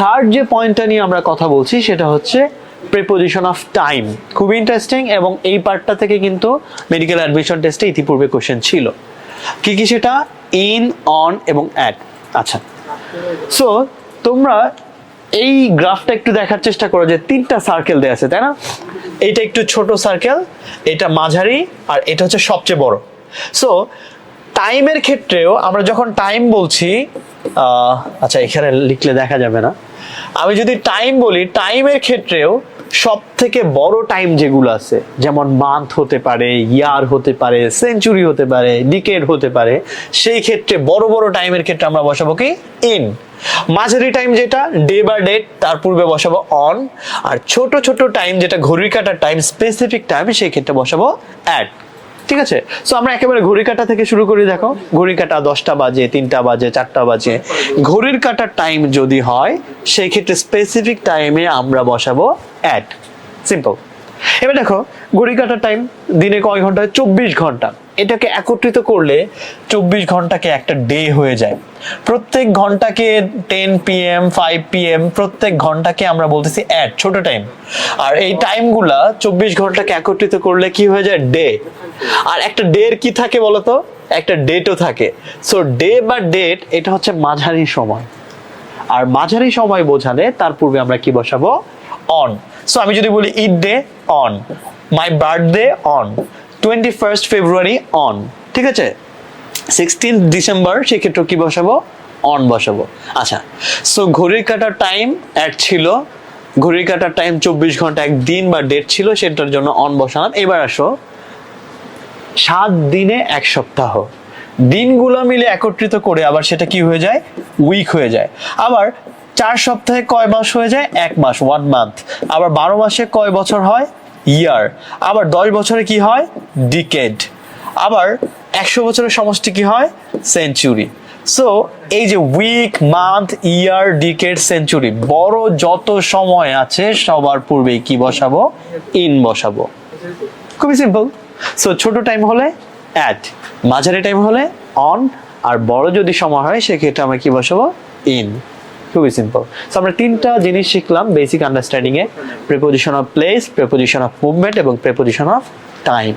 Third যে পয়েন্টটা নিয়ে আমরা কথা বলছি সেটা হচ্ছে প্রিপোজিশন অফ টাইম খুবই ইন্টারেস্টিং এবং এই পার্টটা থেকে কিন্তু মেডিকেল অ্যাডমিশন টেস্টে ইতিপূর্বে কোশ্চেন ছিল। কি কি সেটা? ইন অন এবং অ্যাট আচ্ছা। সো তোমরা এই গ্রাফটা একটু দেখার চেষ্টা করো যে তিনটা সার্কেল দেয়া আছে, তাই না? এটা একটু ছোট সার্কেল এটা মাঝারি, আর এটা হচ্ছে সবচেয়ে বড়। সো টাইমের ক্ষেত্রেও আমরা যখন টাইম বলছি আচ্ছা এখানে লিখলে দেখা যাবে না। আমি যদি টাইম বলি টাইমের ক্ষেত্রেও সব থেকে বড় টাইম যেগুলো আছে, যেমন মান্থ হতে পারে ইয়ার হতে পারে সেঞ্চুরি হতে পারে ডিকেড হতে পারে, সেই ক্ষেত্রে বড় বড় টাইমের ক্ষেত্রে আমরা বসাবো কি? ইন মাঝারি টাইম যেটা ডে বা ডেট তার পূর্বে বসাবো অন আর ছোট ছোট টাইম যেটা, ঘড়ির কাটার টাইম স্পেসিফিক টাইম সেই ক্ষেত্রে বসাবো অ্যাট ঠিক আছে? সো আমরা একেবারে ঘড়ি কাটা থেকে শুরু করি, দেখো। ঘড়ি কাটা দশটা বাজে, তিনটা বাজে, চারটা বাজে। ঘড়ির কাটার টাইম যদি হয়, সেই ক্ষেত্রে স্পেসিফিক টাইমে আমরা বসাবো অ্যাড সিম্পল এবার দেখো, ঘড়ি কাটার টাইম দিনে কয় ঘণ্টা চব্বিশ ঘণ্টা। এটাকে একত্রিত করলে চব্বিশ ঘন্টাকে একটা ডে হয়ে যায়। প্রত্যেক ঘন্টাকে টেন পিএম ফাইভ পিএম প্রত্যেক ঘন্টাকে আমরা বলতেছি অ্যাড ছোট টাইম আর এই টাইমগুলা চব্বিশ ঘন্টাকে একত্রিত করলে কি হয়ে যায়? ডে আর একটা ডের কি থাকে বলতো? একটা ডেটও থাকে। সো ডে বা ডেট এটা হচ্ছে মাঝারি সময়। আর মাঝারি সময় বোঝালে তার পূর্বে আমরা কি বসাবো? অন সো আমি যদি বলি Eid day on my birthday on twenty first February on ঠিক আছে? সিক্সটিন ডিসেম্বর সেক্ষেত্রে কি বসাবো? অন বসাবো। আচ্ছা সো ঘড়ির কাটার টাইম এক ছিল। ঘড়ির কাটার টাইম চব্বিশ ঘণ্টা এক দিন বা ডেট ছিল, সেটার জন্য অন বসালাম। এবার আসো, সাত দিনে এক সপ্তাহ। দিনগুলো মিলে একত্রিত করে আবার সেটা কি হয়ে যায়? উইক হয়ে যায়। আবার চার সপ্তাহে কয় মাস হয়ে যায়? এক মাস ওয়ান মান্থ আবার বারো মাসে কয় বছর হয়? ইয়ার আবার দশ বছরে কি হয়? ডিকেড আবার একশো বছরের সমষ্টি কি হয়? সেঞ্চুরি সো এই যে week month year decade century বড় যত সময় আছে, সবার পূর্বেই কি বসাবো? ইন বসাবো। খুবই সিম্পল সো ছোট টাইম হলে অ্যাট মাঝারি টাইম হলে অন আর বড় যদি সময় হয়, সেক্ষেত্রে আমরা কি বসাবো? ইন খুবই সিম্পল সো আমরা তিনটা জিনিস শিখলাম basic understanding A preposition of place preposition of movement এবং প্রেপোজিশন অফ টাইম